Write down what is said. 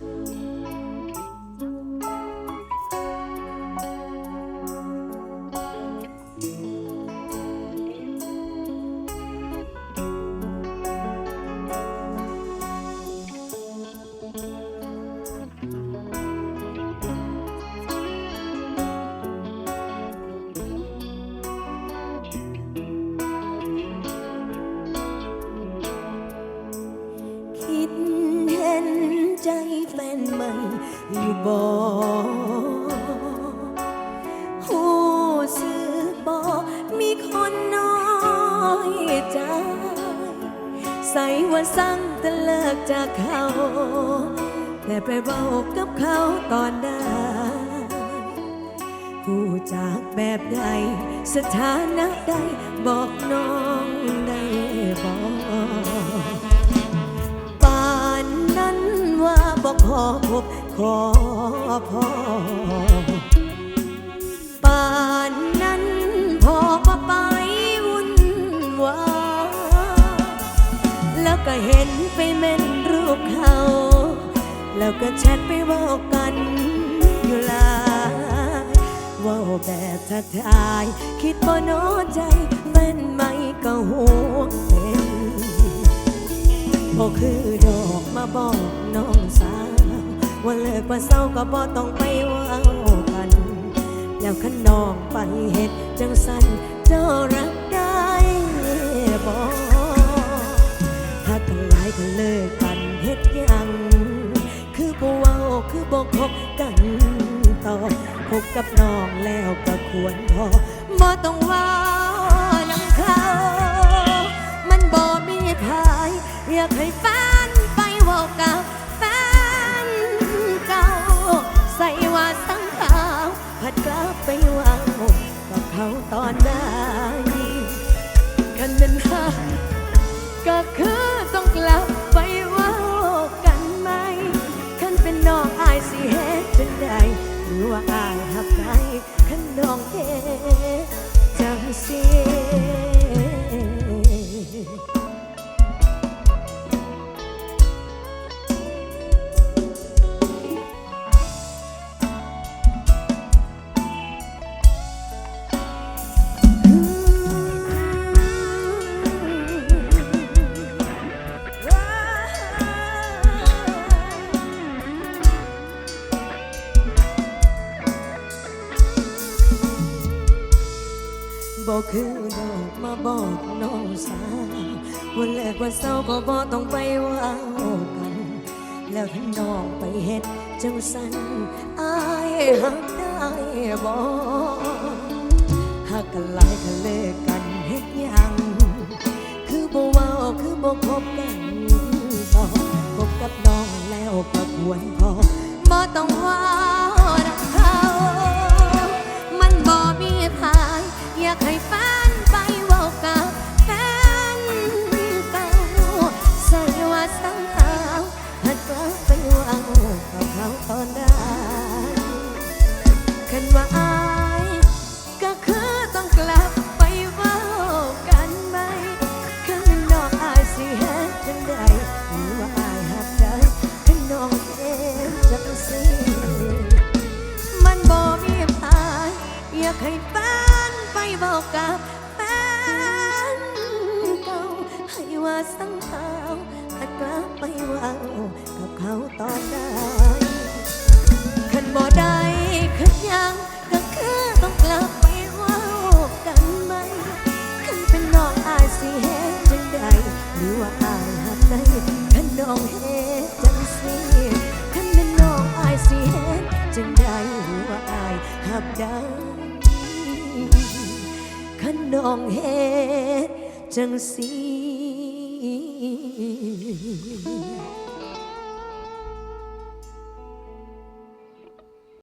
คิ อยู่บ่หูสึกบ่มีคนน้อยใจ ใส่ว่าสั่งแต่เลิกจากเขา แต่ไปบอกกับเขาตอนได้ผู้จากแบบใด สถานะใด บอกน้องได้บอก ขอพบขอพอป่านนั้นพอมาไปวุ่นวายแล้วก็เห็นไปเม่นรูปเขา แล้วก็แชทไปว่ากันอยู่ลาว่าแบบทักทาย คิดบ่โน้ใจแฟนไหมก็ห่วเป็นบ่คือดอกมาบอกน้องสาว ว่าเลิกว่าเศร้าก็บ่ต้องไปว่ากัน แล้วขันน้องไปเฮ็ดจังสันเจ้ารักได้บ่ถ้ากันหลายก็เลิกกันเฮ็ดยัง คือบ่เว้าคือบ่คบกันต่อคบกับน้องแล้วก็ควรพอบ่ต้องว่าน้ำเขามันบ่มีพาย อยากให้แฟนไปว่ากัน ก็คือต้องกลับไปว่ากันไหมขันเป็นน้องอายสิเฮ็ดจังใดหรือว่าอายหักใครขันน้องเฮ็ดจังสิ บอกคือดอกมาบอกน้องสาววันแรกวันเศร้าก็บอกต้องไปว่ากัน แล้วท่านน้องไปเฮ็ดจังสันอายหักได้บอกหักกันหลายก็เลิกกันเฮ็ดยังคือบ่เว้าคือบ่คบกันต่อคบกับน้องแล้วก็ควรพอ คันว่าอายก็คือต้องกลับไปเว่ากันไหมคันน้องอายสิเฮ็ดจังใดหรือว่าอายหักได้คันน้องเฮ็ดจังสิมันบ่มีพายอยากให้แฟนไปบอกกับแฟนเก่าให้ว่าสังหาวหัดกลับไปเว่ากับายหักด้คันน้องเฮ็ดจังสี